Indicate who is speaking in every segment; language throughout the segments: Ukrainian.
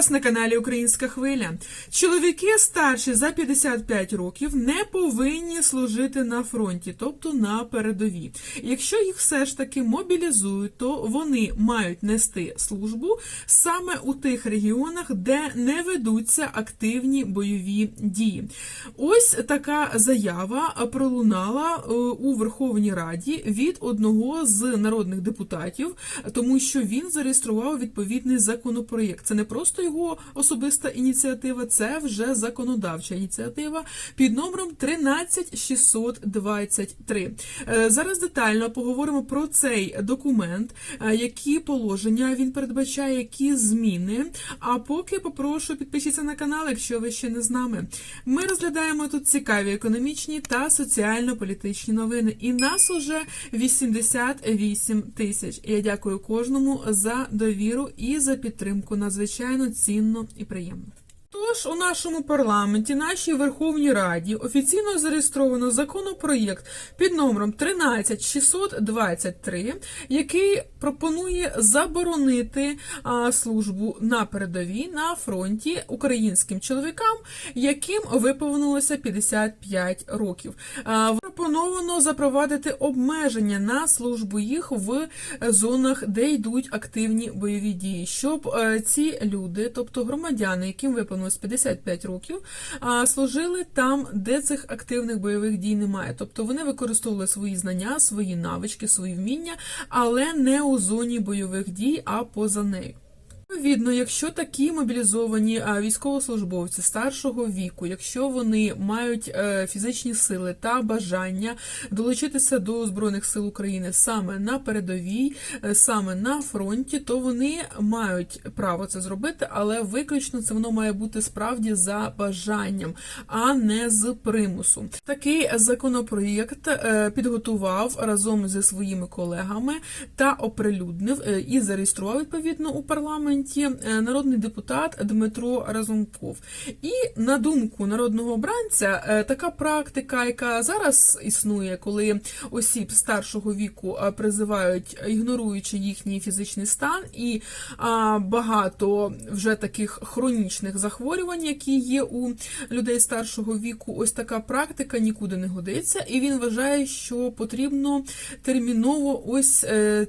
Speaker 1: вас на каналі Українська Хвиля. Чоловіки старші за 55 років не повинні служити на фронті, тобто на передовій. Якщо їх все ж таки мобілізують, то вони мають нести службу саме у тих регіонах, де не ведуться активні бойові дії. Ось така заява пролунала е, у Верховній Раді від одного з народних депутатів, тому що він зареєстрував відповідний законопроєкт. Це не просто його особиста ініціатива, це вже законодавча ініціатива під номером 13623. Е, Зараз детально поговоримо про цей документ, е, які положення він передбачає, які зміни. А поки попрошу підпишіться на канал, якщо ви ще не з нами. Ми розглядаємо тут цікаві економічні та соціально-політичні новини. І нас уже 88 тисяч. Я дякую кожному за довіру і за підтримку. Надзвичайно цінно і приємно. Тож у нашому парламенті, нашій Верховній Раді, офіційно зареєстровано законопроєкт під номером 13623, який пропонує заборонити а, службу на передовій на фронті українським чоловікам, яким виповнилося 55 років. А, пропоновано запровадити обмеження на службу їх в зонах, де йдуть активні бойові дії, щоб е, ці люди, тобто громадяни, яким виповнилось 55 років, служили там, де цих активних бойових дій немає. Тобто вони використовували свої знання, свої навички, свої вміння, але не у зоні бойових дій, а поза нею. Відповідно, якщо такі мобілізовані військовослужбовці старшого віку, якщо вони мають е, фізичні сили та бажання долучитися до збройних сил України саме на передовій, е, саме на фронті, то вони мають право це зробити, але виключно це воно має бути справді за бажанням, а не з примусу. Такий законопроєкт е, підготував разом зі своїми колегами та оприлюднив і зареєстрував відповідно у парламенті е, народний депутат Дмитро Разумков. І на думку народного обранця, е, така практика, яка зараз існує, коли осіб старшого віку е, призивають, ігноруючи їхній фізичний стан, і багато вже таких хронічних захворювань, які є у людей старшого віку, ось така практика нікуди не годиться, і він вважає, що потрібно терміново ось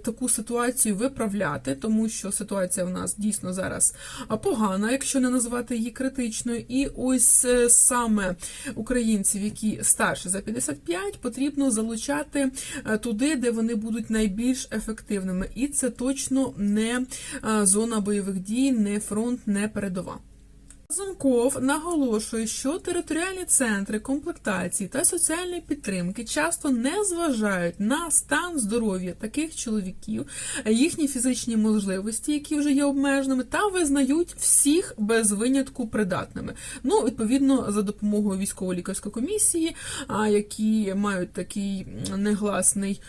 Speaker 1: таку ситуацію виправляти, тому що ситуація в нас дійсно зараз погана, якщо не назвати її критичною. І ось е, саме українців, які старше за 55, потрібно залучати е, туди, де вони будуть найбільш ефективними. І це точно не е, зона бойових дій, не фронт, не передова. Зунков наголошує, що територіальні центри комплектації та соціальної підтримки часто не зважають на стан здоров'я таких чоловіків, їхні фізичні можливості, які вже є обмеженими, та визнають всіх без винятку придатними. Ну, відповідно, за допомогою військово-лікарської комісії, які мають такий негласний.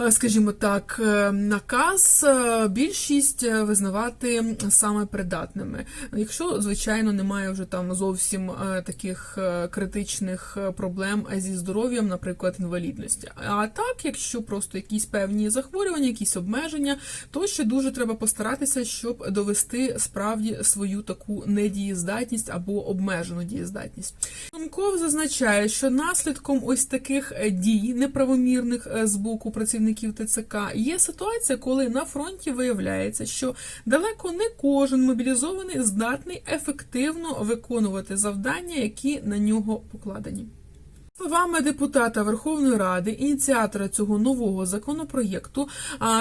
Speaker 1: Е, Скажімо так, е, наказ е, більшість визнавати саме придатними. Якщо, звичайно, немає вже там зовсім таких критичних проблем зі здоров'ям, наприклад, інвалідності. А так, якщо просто якісь певні захворювання, якісь обмеження, то ще дуже треба постаратися, щоб довести справді свою таку недієздатність або обмежену дієздатність. Сумков зазначає, що наслідком ось таких дій неправомірних з боку працівників ТЦК є ситуація, коли на фронті виявляється, що далеко не кожен мобілізований здатний ефективно виконувати завдання, які на нього покладені. Словами депутата Верховної Ради, ініціатора цього нового законопроєкту,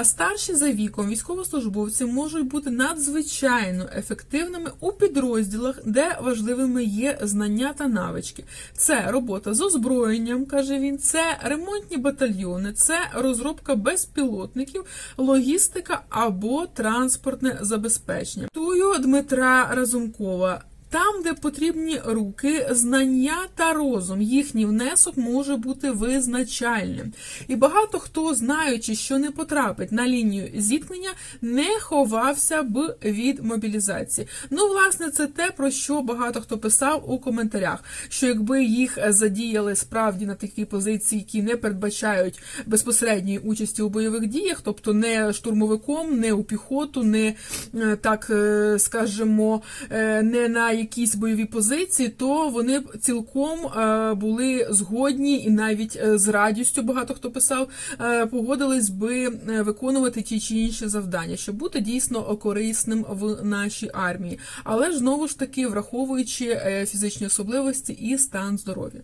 Speaker 1: старші за віком військовослужбовці можуть бути надзвичайно ефективними у підрозділах, де важливими є знання та навички. Це робота з озброєнням, каже він, це ремонтні батальйони, це розробка безпілотників, логістика або транспортне забезпечення. Тую Дмитра Разумкова. Там, де потрібні руки, знання та розум, їхній внесок може бути визначальним. І багато хто, знаючи, що не потрапить на лінію зіткнення, не ховався б від мобілізації. Ну, власне, це те, про що багато хто писав у коментарях. Що якби їх задіяли справді на такі позиції, які не передбачають безпосередньої участі у бойових діях, тобто не штурмовиком, не у піхоту, не е, так е, скажемо, е, не на якісь бойові позиції, то вони цілком е, були згодні і навіть е, з радістю багато хто писав, е, погодились би виконувати ті чи інші завдання, щоб бути дійсно корисним в нашій армії. Але ж знову ж таки враховуючи фізичні особливості і стан здоров'я.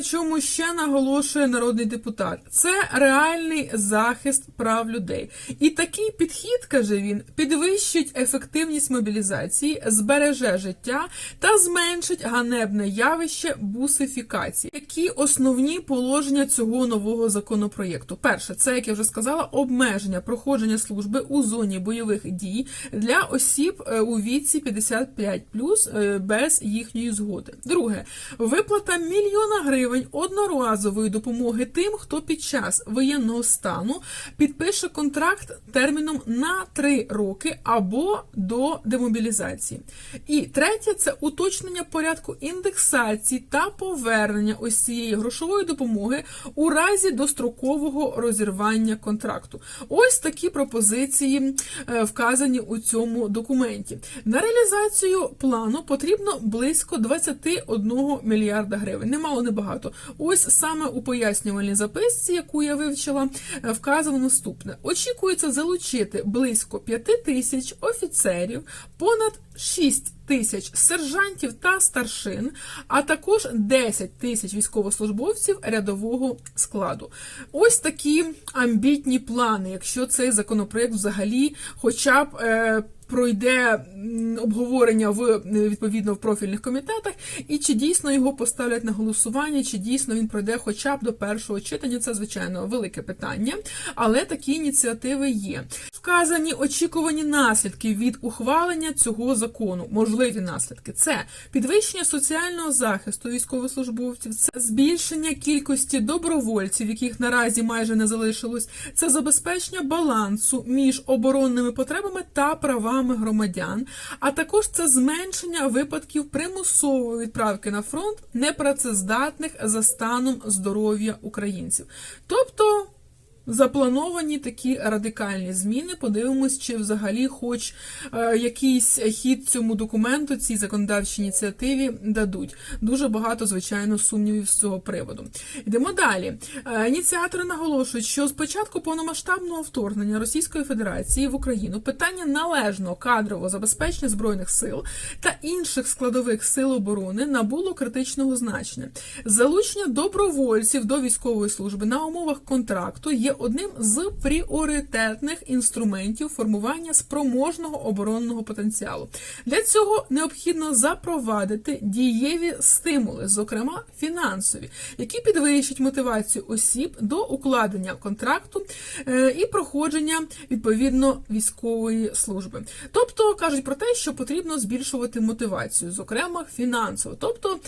Speaker 1: На чому ще наголошує народний депутат? Це реальний захист прав людей. І такий підхід, каже він, підвищить ефективність мобілізації, збереже життя та зменшить ганебне явище бусифікації. Які основні положення цього нового законопроєкту? Перше, це як я вже сказала, обмеження проходження служби у зоні бойових дій для осіб е, у віці 55+, е, без їхньої згоди. Друге, виплата мільйона гривень одноразової допомоги тим, хто під час воєнного стану підпише контракт терміном на 3 роки або до демобілізації. І третє це уточнення порядку індексації та повернення ось цієї грошової допомоги у разі дострокового розірвання контракту. Ось такі пропозиції е, вказані у цьому документі. На реалізацію плану потрібно близько 21 мільярда гривень. Немало не багато. Ось саме у пояснювальній записці, яку я вивчила, е, вказано наступне: очікується залучити близько 5 тисяч офіцерів, понад 6 тисяч сержантів та старшин, а також 10 тисяч військовослужбовців рядового складу. Ось такі амбітні плани, якщо цей законопроект взагалі, хоча б. Е, Пройде обговорення в відповідно в профільних комітетах, і чи дійсно його поставлять на голосування, чи дійсно він пройде хоча б до першого читання. Це звичайно велике питання, але такі ініціативи є. Вказані очікувані наслідки від ухвалення цього закону, можливі наслідки це підвищення соціального захисту військовослужбовців, це збільшення кількості добровольців, яких наразі майже не залишилось, це забезпечення балансу між оборонними потребами та правами громадян, а також це зменшення випадків примусової відправки на фронт непрацездатних за станом здоров'я українців. Тобто. Заплановані такі радикальні зміни. Подивимось, чи взагалі, хоч е, якийсь хід цьому документу, цій законодавчій ініціативі дадуть. Дуже багато, звичайно, сумнівів з цього приводу. Йдемо далі. Е, ініціатори наголошують, що з початку повномасштабного вторгнення Російської Федерації в Україну питання належного кадрового забезпечення збройних сил та інших складових сил оборони набуло критичного значення. Залучення добровольців до військової служби на умовах контракту є одним з пріоритетних інструментів формування спроможного оборонного потенціалу. Для цього необхідно запровадити дієві стимули, зокрема фінансові, які підвищать мотивацію осіб до укладення контракту е, і проходження відповідно військової служби. Тобто кажуть про те, що потрібно збільшувати мотивацію, зокрема фінансово. Тобто,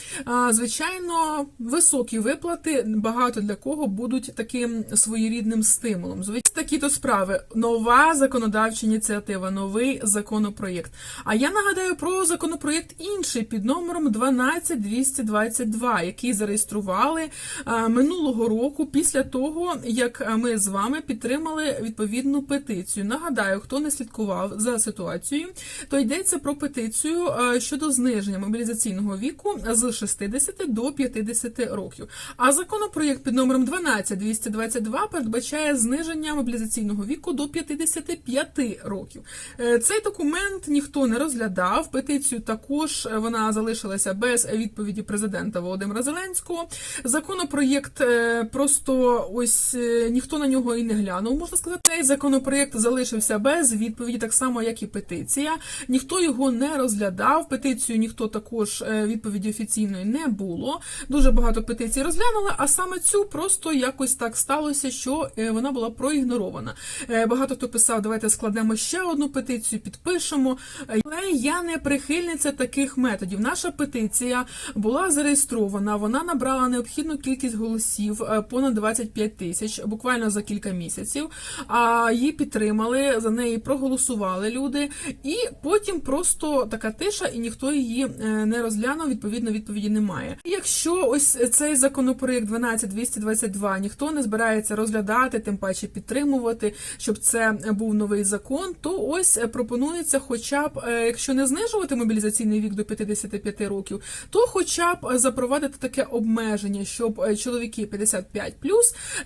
Speaker 1: звичайно, високі виплати багато для кого будуть таким своєрідним стимулом. Звичайно, такі то справи. Нова законодавча ініціатива, новий законопроєкт. А я нагадаю про законопроєкт інший під номером 12222, який зареєстрували а, минулого року після того, як ми з вами підтримали відповідну петицію. Нагадаю, хто не слідкував за ситуацією, то йдеться про петицію а, щодо зниження мобілізаційного віку з 60 до 50 років. А законопроєкт під номером 12222 передбачає зниження мобілізаційного віку до 55 років. Е, Цей документ ніхто не розглядав. Петицію також е, вона залишилася без відповіді президента Володимира Зеленського. Законопроєкт е, просто ось ніхто на нього і не глянув. Можна сказати, цей законопроєкт залишився без відповіді, так само як і петиція. Ніхто його не розглядав. Петицію ніхто також відповіді офіційної не було. Дуже багато петицій розглянули, а саме цю просто якось так сталося, що вона була проігнорована. Е, Багато хто писав, давайте складемо ще одну петицію, підпишемо. Е, Але я не прихильниця таких методів. Наша петиція була зареєстрована, вона набрала необхідну кількість голосів е, понад 25 тисяч, буквально за кілька місяців. А її підтримали, за неї проголосували люди, і потім просто така тиша, і ніхто її е, не розглянув. Відповідно, відповіді немає. Якщо ось цей законопроект 12222 ніхто не збирається розглядати, тим паче підтримувати, щоб це був новий закон, то ось е, пропонується, хоча б е, якщо не знижувати мобілізаційний вік до 55 років, то хоча б запровадити таке обмеження, щоб е, чоловіки 55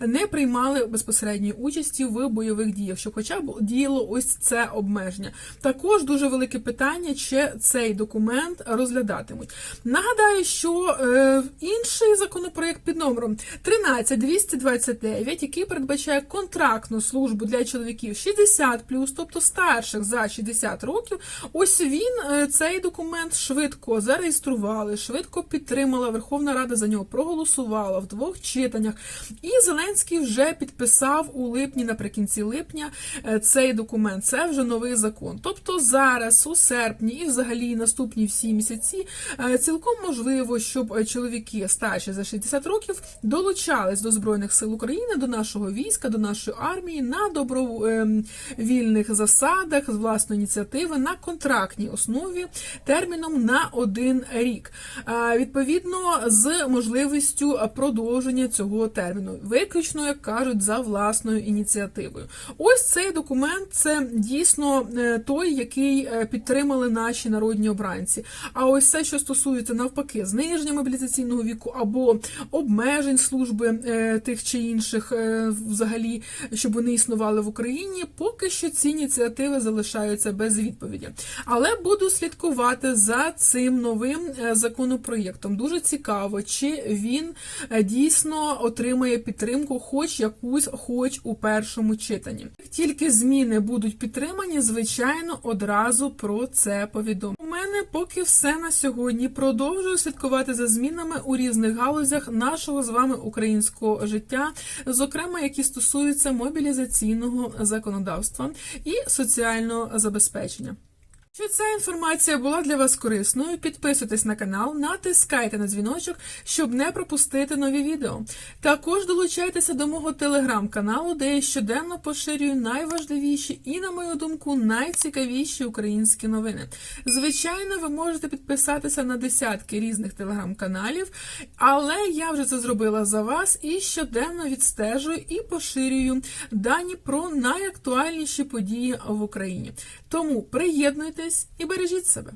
Speaker 1: не приймали безпосередньої участі в бойових діях, щоб хоча б діяло ось це обмеження. Також дуже велике питання, чи цей документ розглядатимуть. Нагадаю, що е, інший законопроект під номером 13229, який передбачає контрактну службу для чоловіків 60 тобто старших за 60 років. Ось він е, цей документ швидко зареєстрували, швидко підтримала. Верховна Рада за нього проголосувала в двох читаннях. І Зеленський вже підписав у липні, наприкінці липня, е, цей документ. Це вже новий закон. Тобто зараз, у серпні і взагалі наступні всі місяці, е, цілком можливо, щоб чоловіки старші за 60 років долучались до Збройних сил України, до нашого війська, до нашої армії на добровільних засадах з власної ініціативи на контрактній основі терміном на один рік. Відповідно, з можливістю продовження цього терміну, виключно, як кажуть, за власною ініціативою. Ось цей документ це дійсно е, той, який е, підтримали наші народні обранці. А ось все, що стосується навпаки, зниження мобілізаційного віку або обмежень служби е, тих чи інших, взагалі, щоб вони існували в Україні, поки що ці ініціативи залишаються без відповіді. Але буду слідкувати за цим новим е, законопроєктом. Дуже цікаво, чи він е, дійсно отримає підтримку, хоч якусь, хоч у першому читанні. Як тільки зміни будуть підтримані, звичайно, одразу про це повідомлю. У мене поки все на сьогодні. Продовжую слідкувати за змінами у різних галузях нашого з вами українського життя, зокрема, які стосуються мобілізаційного законодавства і соціального забезпечення. Якщо ця інформація була для вас корисною, підписуйтесь на канал, натискайте на дзвіночок, щоб не пропустити нові відео. Також долучайтеся до мого телеграм-каналу, де я щоденно поширюю найважливіші і, на мою думку, найцікавіші українські новини. Звичайно, ви можете підписатися на десятки різних телеграм-каналів, але я вже це зробила за вас і щоденно відстежую і поширюю дані про найактуальніші події в Україні. Тому приєднуйтесь і бережіть себе.